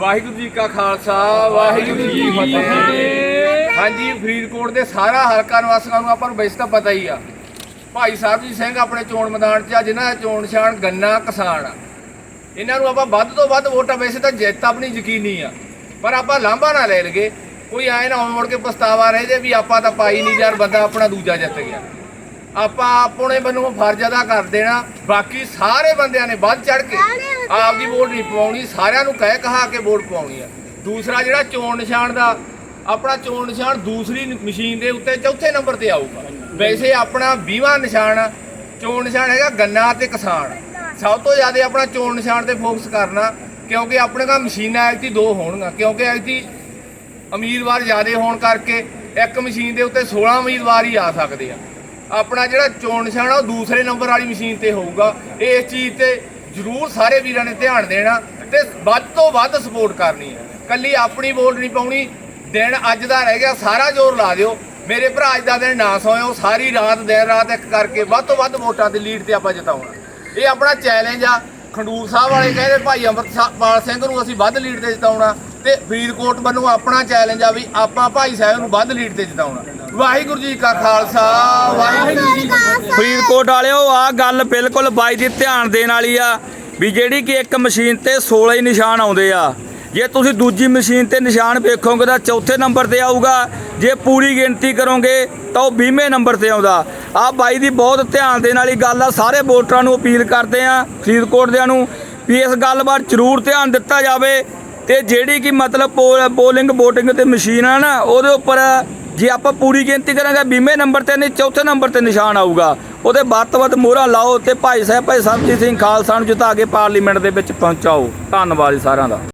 ਵਾਹਿਗੁਰੂ ਜੀ ਕਾ ਖਾਲਸਾ ਵਾਹਿਗੁਰੂ ਜੀ ਕੀ ਫਤਿਹ। ਹਾਂਜੀ ਫਰੀਦਕੋਟ ਦੇ ਸਾਰਾ ਹਲਕਾ ਨਿਵਾਸੀਆਂ ਨੂੰ ਆਪਾਂ ਨੂੰ ਵੈਸੇ ਤਾਂ ਪਤਾ ਹੀ ਆ। ਭਾਈ ਸਾਹਿਬ ਜੀ ਸਿੰਘ ਆਪਣੇ ਚੋਣ ਮੈਦਾਨ 'ਚ ਆ ਜਿਨ੍ਹਾਂ ਦਾ ਚੋਣ ਨਿਸ਼ਾਨ ਗੰਨਾ ਕਿਸਾਨ ਆ। ਇਹਨਾਂ ਨੂੰ ਆਪਾਂ ਵੱਧ ਤੋਂ ਵੱਧ ਵੋਟਾਂ ਵੈਸੇ ਤਾਂ ਜਿੱਤ ਆਪਣੀ ਯਕੀਨੀ ਆ। ਪਰ ਆਪਾਂ ਲਾਂਭਾ ਨਾ ਲੈ ਲਗੇ ਕੋਈ ਐ ਨਾ ਮੁੜ ਕੇ ਪਛਤਾਵਾ ਰਹੇ ਜੇ ਵੀ ਆਪਾਂ ਤਾਂ ਪਾਈ ਨਹੀਂ ਯਾਰ ਬੰਦਾ ਆਪਣਾ ਦੂਜਾ ਜਿੱਤ ਗਿਆ। ਆਪਾਂ ਆਪਣੇ ਵੱਲੋਂ ਫਰਜ਼ ਅਦਾ ਕਰ ਦੇਣਾ। ਬਾਕੀ ਸਾਰੇ ਬੰਦਿਆਂ ਨੇ ਵੱਧ ਚੜ ਕੇ ਆਪਦੀ ਵੋਟ ਨਹੀਂ ਪਵਾਉਣੀ ਸਾਰਿਆਂ ਨੂੰ ਕਹਿ ਕਹਾ ਕੇ ਵੋਟ ਪਵਾਉਣੀ ਆ। ਦੂਸਰਾ ਜਿਹੜਾ ਚੋਣ ਨਿਸ਼ਾਨ ਦਾ ਆਪਣਾ ਚੋਣ ਨਿਸ਼ਾਨ ਦੂਸਰੀ ਮਸ਼ੀਨ ਦੇ ਉੱਤੇ ਚੌਥੇ ਨੰਬਰ ਤੇ ਆਊਗਾ। ਵੈਸੇ ਆਪਣਾ 20ਵਾਂ ਨਿਸ਼ਾਨ ਚੋਣ ਨਿਸ਼ਾਨ ਹੈਗਾ ਗੰਨਾ ਤੇ ਕਿਸਾਨ। ਸਭ ਤੋਂ ਜ਼ਿਆਦਾ ਆਪਣਾ ਚੋਣ ਨਿਸ਼ਾਨ ਤੇ ਫੋਕਸ ਕਰਨਾ ਕਿਉਂਕਿ ਆਪਣੇ ਕੋਲ ਮਸ਼ੀਨਾਂ ਐਕਟੀ ਦੋ ਹੋਣਗੀਆਂ ਕਿਉਂਕਿ ਐਕਟੀ ਉਮੀਦਵਾਰ ਜ਼ਿਆਦਾ ਹੋਣ ਕਰਕੇ ਇੱਕ ਮਸ਼ੀਨ ਦੇ ਉੱਤੇ 16 ਉਮੀਦਵਾਰ ਹੀ ਆ ਸਕਦੇ ਆ। ਆਪਣਾ ਜਿਹੜਾ ਚੋਣ ਨਿਸ਼ਾਨ ਆ, ਉਹ ਦੂਸਰੇ ਨੰਬਰ ਵਾਲੀ ਮਸ਼ੀਨ ਤੇ ਹੋਊਗਾ। ਇਸ ਚੀਜ਼ ਤੇ ਜ਼ਰੂਰ ਸਾਰੇ ਵੀਰਾਂ ਨੇ ਧਿਆਨ ਦੇਣਾ ਤੇ ਵੱਧ ਤੋਂ ਵੱਧ ਸਪੋਰਟ ਕਰਨੀ ਹੈ। ਕੱਲੀ ਆਪਣੀ ਵੋਟ ਨਹੀਂ ਪਾਉਣੀ, ਦਿਨ ਅੱਜ ਦਾ ਰਹਿ ਗਿਆ, ਸਾਰਾ ਜ਼ੋਰ ਲਾ ਦਿਓ। ਮੇਰੇ ਭਰਾ ਅੱਜ ਦਾ ਦਿਨ ਨਾ ਸੋਇਓ, ਸਾਰੀ ਰਾਤ, ਦਿਨ ਰਾਤ ਇੱਕ ਕਰਕੇ ਵੱਧ ਤੋਂ ਵੱਧ ਵੋਟਾਂ ਦੀ ਲੀਡ ਤੇ ਆਪਾਂ ਜਿਤਾਉਣਾ। ਇਹ ਆਪਣਾ ਚੈਲੰਜ ਆ। ਖੰਡੂਰ ਸਾਹਿਬ ਵਾਲੇ ਕਹਿੰਦੇ, ਭਾਈ ਅੰਮ੍ਰਿਤਪਾਲ ਸਿੰਘ ਨੂੰ ਅਸੀਂ ਵੱਧ ਲੀਡ ਤੇ ਜਿਤਾਉਣਾ ਤੇ ਫਰੀਦਕੋਟ ਵੱਲੋਂ ਆਪਣਾ ਚੈਲੰਜ ਆ ਵੀ ਆਪਾਂ ਭਾਈ ਸਾਹਿਬ ਨੂੰ ਵੱਧ ਲੀਡ ਤੇ ਜਿਤਾਉਣਾ। ਵਾਹਿਗੁਰੂ ਜੀ ਕਾ ਖਾਲਸਾ ਵਾਹਿਗੁਰੂ ਜੀ ਕੀ ਫਤਿਹ ਫਰੀਦਕੋਟ ਵਾਲਿਓ ਆ ਗੱਲ ਬਿਲਕੁਲ ਬਾਈ ਦੀ ਧਿਆਨ ਦੇਣ ਵਾਲੀ ਆ ਵੀ ਜਿਹੜੀ ਕਿ ਇੱਕ ਮਸ਼ੀਨ ਤੇ 16 ਹੀ ਨਿਸ਼ਾਨ ਆਉਂਦੇ ਆ। ਜੇ ਤੁਸੀਂ ਦੂਜੀ ਮਸ਼ੀਨ ਤੇ ਨਿਸ਼ਾਨ ਵੇਖੋਗੇ ਤਾਂ ਚੌਥੇ ਨੰਬਰ ਤੇ ਆਊਗਾ। ਜੇ ਪੂਰੀ ਗਿਣਤੀ ਕਰੋਗੇ ਤਾਂ ਉਹ 20ਵੇਂ ਨੰਬਰ ਤੇ ਆਉਂਦਾ। ਆ ਬਾਈ ਦੀ ਬਹੁਤ ਧਿਆਨ ਦੇਣ ਵਾਲੀ ਗੱਲ ਆ, ਸਾਰੇ ਵੋਟਰਾਂ ਨੂੰ ਅਪੀਲ ਕਰਦੇ ਆ, ਫਰੀਦਕੋਟ ਦਿਆਂ ਨੂੰ, ਵੀ ਇਸ ਗੱਲ ਵੱਲ ਜ਼ਰੂਰ ਧਿਆਨ ਦਿੱਤਾ ਜਾਵੇ ਤੇ ਜਿਹੜੀ ਕਿ ਮਤਲਬ ਪੋ- ਪੋਲਿੰਗ VOTING ਤੇ ਮਸ਼ੀਨ ਆ ਨਾ, ਉਹਦੇ ਉੱਪਰ ਜੇ ਆਪਾਂ ਪੂਰੀ ਗਿਣਤੀ ਕਰਾਂਗੇ 20ਵੇਂ ਨੰਬਰ ਤੇ ਨਹੀਂ, ਚੌਥੇ ਨੰਬਰ ਤੇ ਨਿਸ਼ਾਨ ਆਊਗਾ। ਉਹਦੇ ਵੱਧ ਤੋਂ ਵੱਧ ਮੋਹਰਾਂ ਲਾਓ ਤੇ ਭਾਈ ਸਾਹਿਬ, ਭਾਈ ਸਰਬਜੀਤ ਸਿੰਘ ਖਾਲਸਾ ਨੂੰ ਜਿਤਾ ਕੇ ਪਾਰਲੀਮੈਂਟ ਦੇ ਵਿੱਚ ਪਹੁੰਚਾਓ। ਧੰਨਵਾਦ ਜੀ ਸਾਰਿਆਂ ਦਾ।